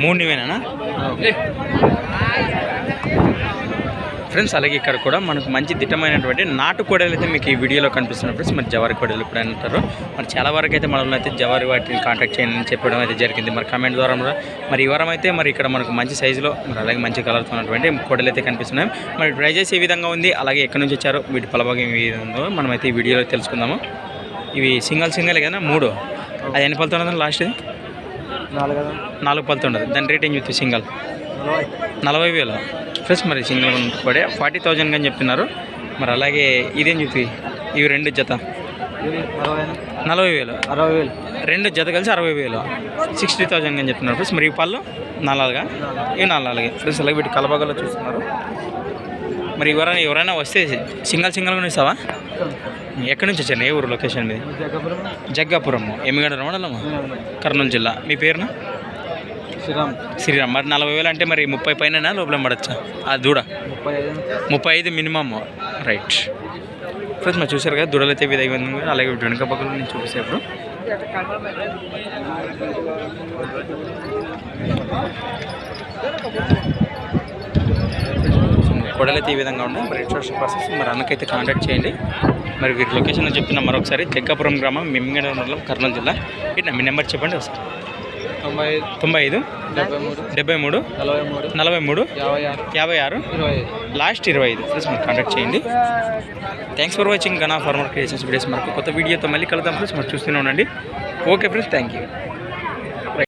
మూడు నీవేనా? ఫ్రెండ్స్ అలాగే ఇక్కడ కూడా మనకు మంచి దిట్టమైనటువంటి నాటు కోడలు అయితే మీకు ఈ వీడియోలో కనిపిస్తున్న ఫ్రెండ్స్ మరి జవారి కోడలు ఇప్పుడు అంటారు మరి చాలా వరకు అయితే మనల్ని అయితే జవారి వాటిని కాంటాక్ట్ చేయండి చెప్పడం అయితే జరిగింది. మరి కమెంట్ ద్వారా కూడా మరి ఈ వారం అయితే మరి ఇక్కడ మనకు మంచి సైజులో మరి అలాగే మంచి కలర్తో ఉన్నటువంటి కోడలు అయితే కనిపిస్తున్నాయి. మరి ప్రైజెస్ ఏ విధంగా ఉంది అలాగే ఎక్కడి నుంచి వచ్చారో వీటి పలభాగం ఏ విధంగా ఉందో మనం అయితే ఈ వీడియోలో తెలుసుకుందాము. ఇవి సింగల్ సింగల్ కదా మూడు. అది ఎన్ని పలుతో ఉన్నది లాస్ట్ నాలుగు నాలుగు పలుతో ఉండదు దాని రేట్ ఏం చెప్తుంది సింగల్ నలభై వేలు. ఫ్రెండ్స్ మరి సింగిల్ పడే ఫార్టీ థౌజండ్ అని చెప్తున్నారు మరి అలాగే ఇదేం చూపి? ఇవి రెండు జత. నలభై వేలు. అరవై వేలు. రెండు జత కలిసి అరవై వేలు. సిక్స్టీ థౌజండ్ అని చెప్తున్నారు ఫ్రెండ్స్. మరి ఈ పళ్ళు? నాలుగుగా ఇవి నాలుగు ఫ్రెండ్స్ అలాగే వీటి కలబగలో చూస్తున్నారు. మరి ఎవరైనా ఎవరైనా వస్తే సింగల్ సింగల్గా ఇస్తావా ఎక్కడి నుంచి వచ్చారు? ఏ ఊరు లొకేషన్ మీద? జగ్గపురం జగ్గాపురం ఎమ్మిగడ మండలము కర్నూలు జిల్లా. మీ పేరున? శ్రీరామ్. శ్రీరామ్. మరి నలభై వేలు అంటే మరి ముప్పై పైన లోపల పడచ్చా? అది దూడ. ముప్పై ఐదు. ముప్పై ఐదు మినిమమ్. రైట్. ఫ్రెండ్స్ మరి చూసారు కదా దుడలు అయితే విధంగా అలాగే వెనుక పక్కన నేను చూపిస్తే ఇప్పుడు. కొడలైతే ఈ విధంగా ఉన్నాయి. మరి రిజిస్ట్రేషన్ ప్రాసెస్ మరి అన్నకైతే కాంటాక్ట్ చేయండి. మరి వీరి లొకేషన్ చెప్తున్నా మరొకసారి జగ్గాపురం గ్రామం మిమ్మిగడ మండలం కర్నూలు జిల్లా. ఇట్లా మీ నెంబర్ చెప్పండి ఒకసారి. తొంభై ఐదు. తొంభై ఐదు. డెబ్బై మూడు. డెబ్బై మూడు. నలభై మూడు. నలభై మూడు. యాభై ఆరు. యాభై ఆరు. ఇరవై ఐదు. లాస్ట్ ఇరవై ఐదు. ఫ్రెండ్స్ మీరు కాంటాక్ట్ చేయండి. Thanks for watching Gana farmer creations videos మనకు కొత్త వీడియోతో మళ్ళీ కలుద్దాం ఫ్రెండ్స్ మరి చూస్తూనే ఉండండి. Okay friends thank you